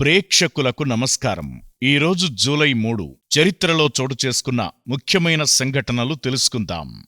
ప్రేక్షకులకు నమస్కారం. ఈరోజు జూలై మూడు. చరిత్రలో చోటు చేసుకున్న ముఖ్యమైన సంఘటనలు తెలుసుకుందాం.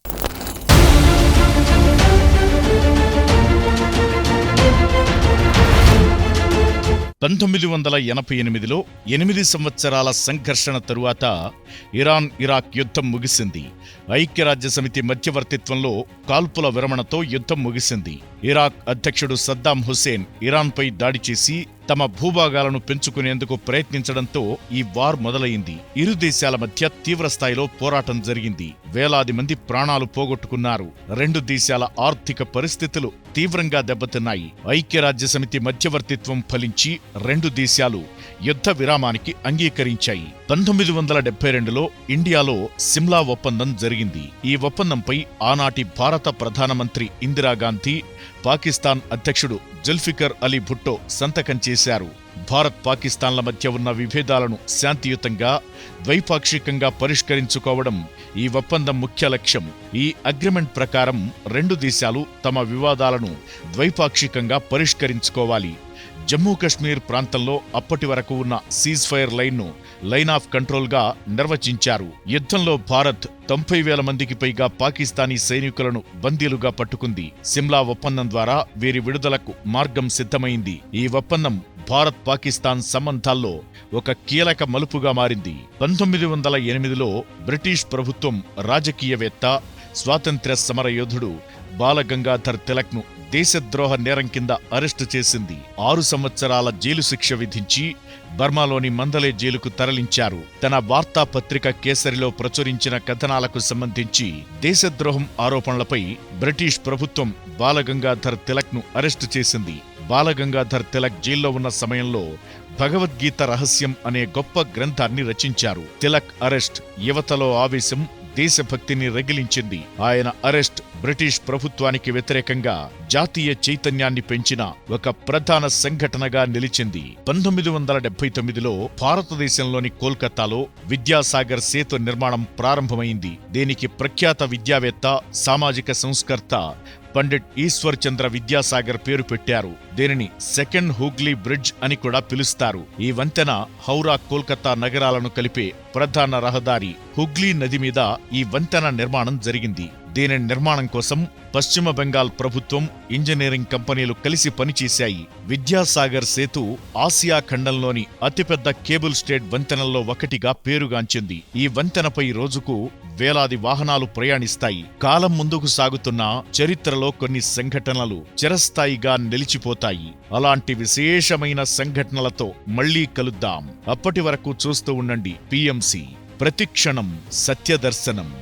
పంతొమ్మిది వందల ఎనభై ఎనిమిదిలో ఎనిమిది సంవత్సరాల సంఘర్షణ తరువాత ఇరాన్ ఇరాక్ యుద్ధం ముగిసింది. ఐక్యరాజ్య సమితి మధ్యవర్తిత్వంలో కాల్పుల విరమణతో యుద్ధం ముగిసింది. ఇరాక్ అధ్యక్షుడు సద్దాం హుసేన్ ఇరాన్పై దాడి చేసి తమ భూభాగాలను పెంచుకునేందుకు ప్రయత్నించడంతో ఈ వార్ మొదలైంది ఇరు దేశాల మధ్య తీవ్రస్థాయిలో పోరాటం జరిగింది. వేలాది మంది ప్రాణాలు పోగొట్టుకున్నారు. రెండు దేశాల ఆర్థిక పరిస్థితులు తీవ్రంగా దెబ్బతిన్నాయి. ఐక్యరాజ్య సమితి మధ్యవర్తిత్వం ఫలించి రెండు దేశాలు యుద్ధ విరామానికి అంగీకరించాయి. పంతొమ్మిది వందల డెబ్బై రెండులో ఇండియాలో సిమ్లా ఒప్పందం జరిగింది. ఈ ఒప్పందంపై ఆనాటి భారత ప్రధానమంత్రి ఇందిరాగాంధీ పాకిస్తాన్ అధ్యక్షుడు జుల్ఫికర్ అలీ భుట్టో సంతకం చేశారు. భారత్ పాకిస్తాన్ల మధ్య ఉన్న విభేదాలను శాంతియుతంగా ద్వైపాక్షికంగా పరిష్కరించుకోవడం ఈ ఒప్పందం ముఖ్య లక్ష్యం. ఈ అగ్రిమెంట్ ప్రకారం రెండు దేశాలు తమ వివాదాలను ద్వైపాక్షికంగా పరిష్కరించుకోవాలి. జమ్మూ కశ్మీర్ ప్రాంతంలో అప్పటి వరకు ఉన్న సీజ్ ఫైర్ లైన్ను లైన్ ఆఫ్ కంట్రోల్గా నిర్వచించారు. యుద్ధంలో భారత్ తొంభై వేల మందికి పైగా పాకిస్తానీ సైనికులను బందీలుగా పట్టుకుంది. సిమ్లా ఒప్పందం ద్వారా వీరి విడుదలకు మార్గం సిద్ధమైంది. ఈ ఒప్పందం భారత్ పాకిస్తాన్ సంబంధాల్లో ఒక కీలక మలుపుగా మారింది. పంతొమ్మిది వందల ఎనిమిదిలో బ్రిటిష్ ప్రభుత్వం రాజకీయవేత్త స్వాతంత్ర్య సమరయోధుడు బాలగంగాధర్ తిలక్ను దేశద్రోహ నేరం కింద అరెస్టు చేసింది. ఆరు సంవత్సరాల జైలు శిక్ష విధించి బర్మాలోని మందలే జైలుకు తరలించారు. తన వార్తాపత్రిక కేసరిలో ప్రచురించిన కథనాలకు సంబంధించి దేశద్రోహం ఆరోపణలపై బ్రిటిష్ ప్రభుత్వం బాలగంగాధర్ తిలక్ను అరెస్టు చేసింది. బాలగంగాధర్ తిలక్ జైల్లో ఉన్న సమయంలో భగవద్గీత రహస్యం అనే గొప్ప గ్రంథాన్ని రచించారు. తిలక్ అరెస్ట్ యువతలో ఆవేశం దేశభక్తిని రగిలించింది. ఆయన అరెస్ట్ బ్రిటిష్ ప్రభుత్వానికి వ్యతిరేకంగా జాతీయ చైతన్యాన్ని పెంచిన ఒక ప్రధాన సంఘటనగా నిలిచింది. పంతొమ్మిది వందల డెబ్బై తొమ్మిదిలో భారతదేశంలోని కోల్కతాలో విద్యాసాగర్ సేతు నిర్మాణం ప్రారంభమైంది. దీనికి ప్రఖ్యాత విద్యావేత్త సామాజిక సంస్కర్త పండిట్ ఈశ్వర్ చంద్ర విద్యాసాగర్ పేరు పెట్టారు. దీనిని సెకండ్ హూగ్లీ బ్రిడ్జ్ అని కూడా పిలుస్తారు. ఈ వంతెన హౌరా కోల్కతా నగరాలను కలిపే ప్రధాన రహదారి హుగ్లీ నది మీద ఈ వంతెన నిర్మాణం జరిగింది. దీని నిర్మాణం కోసం పశ్చిమ బెంగాల్ ప్రభుత్వం ఇంజనీరింగ్ కంపెనీలు కలిసి పనిచేశాయి. విద్యాసాగర్ సేతు ఆసియా ఖండంలోని అతిపెద్ద కేబుల్ స్టేట్ వంతెనల్లో ఒకటిగా పేరుగాంచింది. ఈ వంతెనపై రోజుకు వేలాది వాహనాలు ప్రయాణిస్తాయి. కాలం ముందుకు సాగుతున్న చరిత్రలో కొన్ని సంఘటనలు చిరస్థాయిగా నిలిచిపోతాయి. అలాంటి విశేషమైన సంఘటనలతో మళ్ళీ కలుద్దాం. అప్పటి వరకు చూస్తూ ఉండండి. పిఎంసి. ప్రతిక్షణం సత్యదర్శనం.